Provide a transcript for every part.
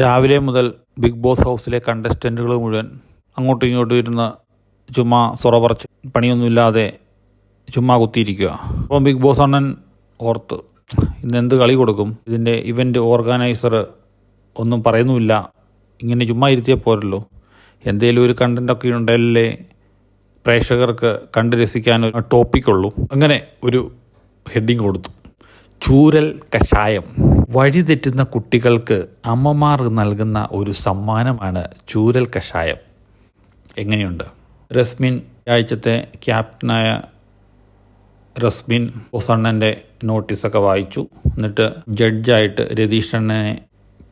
രാവിലെ മുതൽ big boss ഹൗസിലെ കണ്ടസ്റ്റന്റുകൾ മുഴുവൻ അങ്ങോട്ടും ഇങ്ങോട്ടും ഇരുന്ന് ചുമ്മാ സൊറ പറച്ച് പണിയൊന്നുമില്ലാതെ ചുമ്മാ കുത്തിയിരിക്കുക. അപ്പം ബിഗ് ബോസ് അണ്ണൻ ഓർത്ത് ഇന്ന് എന്ത് കളി കൊടുക്കും? ഇതിന്റെ ഇവന്റ് ഓർഗനൈസർ ഒന്നും പറയുന്നുമില്ല. ഇങ്ങനെ ചുമ്മാ ഇരുത്തിയാൽ പോരല്ലോ. എന്തേലും ഒരു കണ്ടന്റൊക്കെ ഉണ്ടല്ലേ പ്രേക്ഷകർക്ക് കണ്ട് രസിക്കാൻ ഒരു ടോപ്പിക്കുള്ളൂ അങ്ങനെ ഒരു ഹെഡിങ് കൊടുത്തു. ചൂരൽ കഷായം. വഴിതെറ്റുന്ന കുട്ടികൾക്ക് അമ്മമാർ നൽകുന്ന ഒരു സമ്മാനമാണ് ചൂരൽ കഷായം. എങ്ങനെയുണ്ട്? റസ്മിൻ ആഴ്ചത്തെ ക്യാപ്റ്റനായ റസ്മിൻ ബോസണ്ണന്റെ നോട്ടീസൊക്കെ വായിച്ചു. എന്നിട്ട് ജഡ്ജായിട്ട് രതീഷ് അണ്ണനെ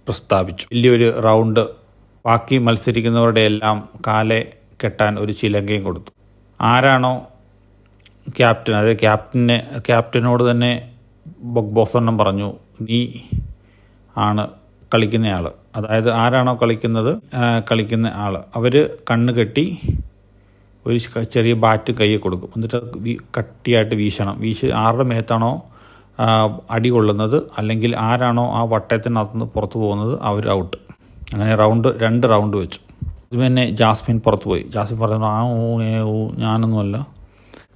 പ്രസ്താവിച്ചു. വലിയൊരു റൗണ്ട് ബാക്കി മത്സരിക്കുന്നവരുടെ എല്ലാം കാലെ കെട്ടാൻ ഒരു ചിലങ്കയും കൊടുത്തു. ആരാണോ ക്യാപ്റ്റൻ? അതായത് ക്യാപ്റ്റനെ ക്യാപ്റ്റനോട് തന്നെ ബോസണ്ണം പറഞ്ഞു നീ ആണ് കളിക്കുന്ന ആൾ അതായത് ആരാണോ കളിക്കുന്നത് കളിക്കുന്ന ആൾ അവർ കണ്ണ് കെട്ടി ഒരു ചെറിയ ബാറ്റ് കയ്യിൽ കൊടുക്കും. എന്നിട്ട് കട്ടിയായിട്ട് വീശണം. വീശ് ആരുടെ മേത്താണോ അടി കൊള്ളുന്നത് അല്ലെങ്കിൽ ആരാണോ ആ വട്ടയത്തിനകത്തുനിന്ന് പുറത്തു പോകുന്നത് അവർ ഔട്ട് അങ്ങനെ റൗണ്ട് രണ്ട് റൗണ്ട് വെച്ചു. ഇത് തന്നെ ജാസ്മിൻ പുറത്ത് പോയി. ജാസ്മിൻ പറഞ്ഞു ആ ഊ ഏ ഊ ഞാനൊന്നുമല്ല.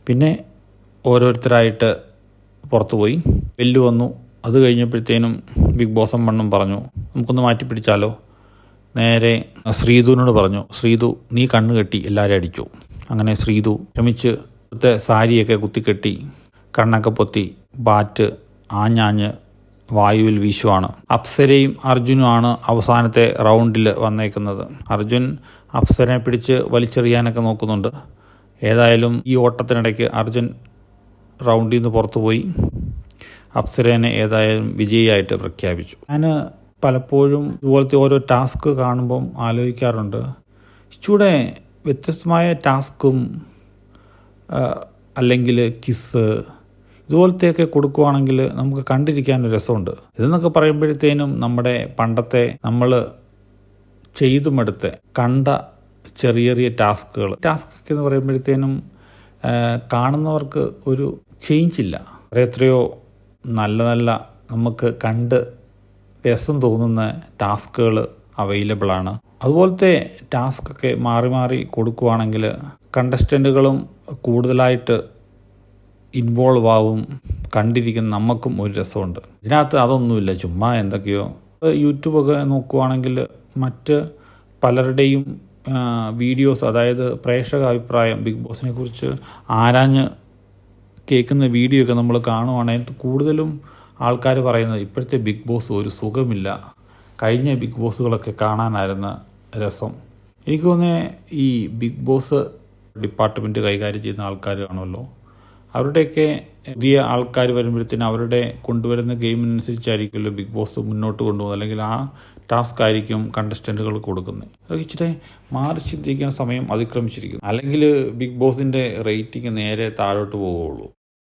പിന്നെ ഓരോരുത്തരായിട്ട് പുറത്തു പോയി. വെല്ലു വന്നു. അത് കഴിഞ്ഞപ്പോഴത്തേനും ബിഗ് ബോസ് മണ്ണും പറഞ്ഞു നമുക്കൊന്ന് മാറ്റി പിടിച്ചാലോ? നേരെ ശ്രീധുവിനോട് പറഞ്ഞു ശ്രീധു നീ കണ്ണ് കെട്ടി എല്ലാവരും അടിച്ചു. അങ്ങനെ ശ്രീധു ഇവിടുത്തെ സാരിയൊക്കെ കുത്തിക്കെട്ടി കണ്ണൊക്കെ പൊത്തി ബാറ്റ് ആഞ്ഞാഞ്ഞ് വായുവിൽ വീശുവാണ്. അപ്സരയും അർജുനുമാണ് അവസാനത്തെ റൗണ്ടിൽ വന്നേക്കുന്നത്. അർജുൻ അപ്സരനെ പിടിച്ച് വലിച്ചെറിയാനൊക്കെ നോക്കുന്നുണ്ട്. ഏതായാലും ഈ ഓട്ടത്തിനിടയ്ക്ക് അർജുൻ റൗണ്ടിൽ നിന്ന് പുറത്തു പോയി അപ്സരേനെ ഏതായാലും വിജയിയായിട്ട് പ്രഖ്യാപിച്ചു. ഞാൻ പലപ്പോഴും ഇതുപോലത്തെ ഓരോ ടാസ്ക് കാണുമ്പം ആലോചിക്കാറുണ്ട്. ഇച്ചൂടെ വ്യത്യസ്തമായ ടാസ്കും അല്ലെങ്കിൽ കിസ് ഇതുപോലത്തെയൊക്കെ കൊടുക്കുവാണെങ്കിൽ നമുക്ക് കണ്ടിരിക്കാൻ ഒരു രസമുണ്ട്. ഇതെന്നൊക്കെ പറയുമ്പോഴത്തേനും നമ്മുടെ പണ്ടത്തെ നമ്മൾ ചെയ്തുമെടുത്ത് കണ്ട ചെറിയ ചെറിയ ടാസ്കുകൾ ടാസ്ക് എന്ന് പറയുമ്പോഴത്തേനും കാണുന്നവർക്ക് ഒരു ചേഞ്ച് ഇല്ല. എത്രയോ നല്ല നല്ല നമുക്ക് കണ്ട് രസം തോന്നുന്ന ടാസ്കുകൾ അവൈലബിൾ ആണ് അതുപോലത്തെ ടാസ്ക് ഒക്കെ മാറി മാറി കൊടുക്കുവാണെങ്കിൽ കണ്ടസ്റ്റന്റുകളും കൂടുതലായിട്ട് ഇൻവോൾവ് ആവും. കണ്ടിരിക്കുന്ന നമുക്കും ഒരു രസമുണ്ട്. ഇതിനകത്ത് അതൊന്നുമില്ല. ചുമ്മാ എന്തൊക്കെയോ യൂട്യൂബൊക്കെ നോക്കുവാണെങ്കിൽ മറ്റ് പലരുടെയും വീഡിയോസ് അതായത് പ്രേക്ഷക അഭിപ്രായം ബിഗ് ബോസിനെ കുറിച്ച് ആരാഞ്ഞ് കേൾക്കുന്ന വീഡിയോ ഒക്കെ നമ്മൾ കാണുവാണെങ്കിൽ കൂടുതലും ആൾക്കാർ പറയുന്നത് ഇപ്പോഴത്തെ ബിഗ് ബോസ് ഒരു സുഖമില്ല. കഴിഞ്ഞ ബിഗ് ബോസുകളൊക്കെ കാണാനായിരുന്ന രസം. എനിക്ക് തോന്നുന്നത് ഈ ബിഗ് ബോസ് ഡിപ്പാർട്ട്മെന്റ് കൈകാര്യം ചെയ്യുന്ന ആൾക്കാരാണല്ലോ അവരുടെയൊക്കെ പുതിയ ആൾക്കാർ വരുമ്പോഴത്തേനും അവരുടെ കൊണ്ടുവരുന്ന ഗെയിമിനനുസരിച്ചായിരിക്കുമല്ലോ ബിഗ് ബോസ് മുന്നോട്ട് കൊണ്ടുപോകുന്നത്. അല്ലെങ്കിൽ ആ ടാസ്ക് ആയിരിക്കും കണ്ടസ്റ്റന്റുകൾ കൊടുക്കുന്നത്. അത് ഇച്ചിരി മാറി ചിന്തിക്കുന്ന സമയം അതിക്രമിച്ചിരിക്കുന്നു. അല്ലെങ്കിൽ ബിഗ് ബോസിന്റെ റേറ്റിംഗ് നേരെ താഴോട്ട് പോവുകയുള്ളൂ.